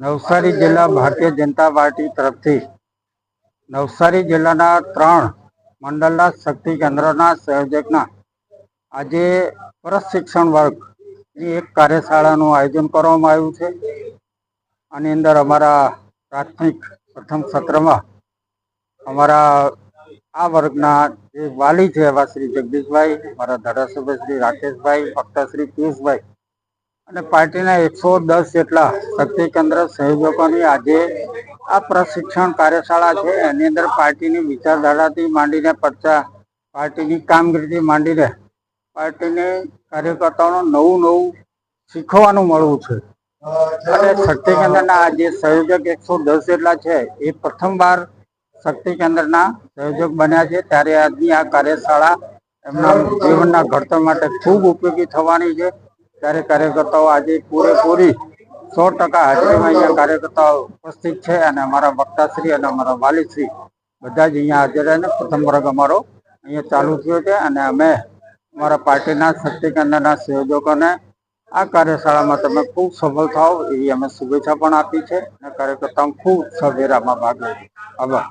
નવસારી જિલ્લા ભારતીય જનતા પાર્ટી તરફથી નવસારી જિલ્લાના ત્રણ મંડળના શક્તિ કેન્દ્રના સંયોજકના આજે પ્રશિક્ષણ વર્ગની એક કાર્યશાળાનું આયોજન કરવામાં આવ્યું છે. આની અંદર અમારા પ્રાથમિક પ્રથમ સત્રમાં અમારા આ વર્ગના જે વાલી છે એવા શ્રી જગદીશભાઈ મારા ધારાસભ્ય શ્રી રાકેશભાઈ ભક્ત શ્રી પિયુષભાઈ અને પાર્ટીના એકસો દસ જેટલા શક્તિ કેન્દ્ર સંયોજકોની આજે આ પ્રશિક્ષણ કાર્યશાળા છે. એની અંદર પાર્ટીની વિચારધારાથી માંડીને પડતા પાર્ટીની કામગીરીથી માંડીને પાર્ટીને કાર્યકર્તાઓનું નવું નવું શીખવાનું મળવું છે. અને શક્તિ કેન્દ્રના આ સંયોજક એકસો દસ જેટલા છે, એ પ્રથમવાર શક્તિ કેન્દ્રના સંયોજક બન્યા છે. ત્યારે આજની આ કાર્યશાળા એમના જીવનના ઘડતર માટે ખૂબ ઉપયોગી થવાની છે. ત્યારે કાર્યકર્તાઓ આજે પૂરેપૂરી સો ટકા હાજરીમાં અહીંયા કાર્યકર્તાઓ ઉપસ્થિત છે અને અમારા વક્તાશ્રી અને અમારા વાલીશ્રી બધા જ અહીંયા હાજર રહે પ્રથમ વર્ગ અમારો અહીંયા ચાલુ થયો છે અને અમે અમારા પાર્ટીના શક્તિકેન્દ્રના સંયોજકોને આ કાર્યશાળામાં તમે ખૂબ સફળ થાઓ એવી અમે શુભેચ્છા પણ આપી છે અને કાર્યકર્તાઓ ખૂબ સવેરામાં ભાગ લે આભાર.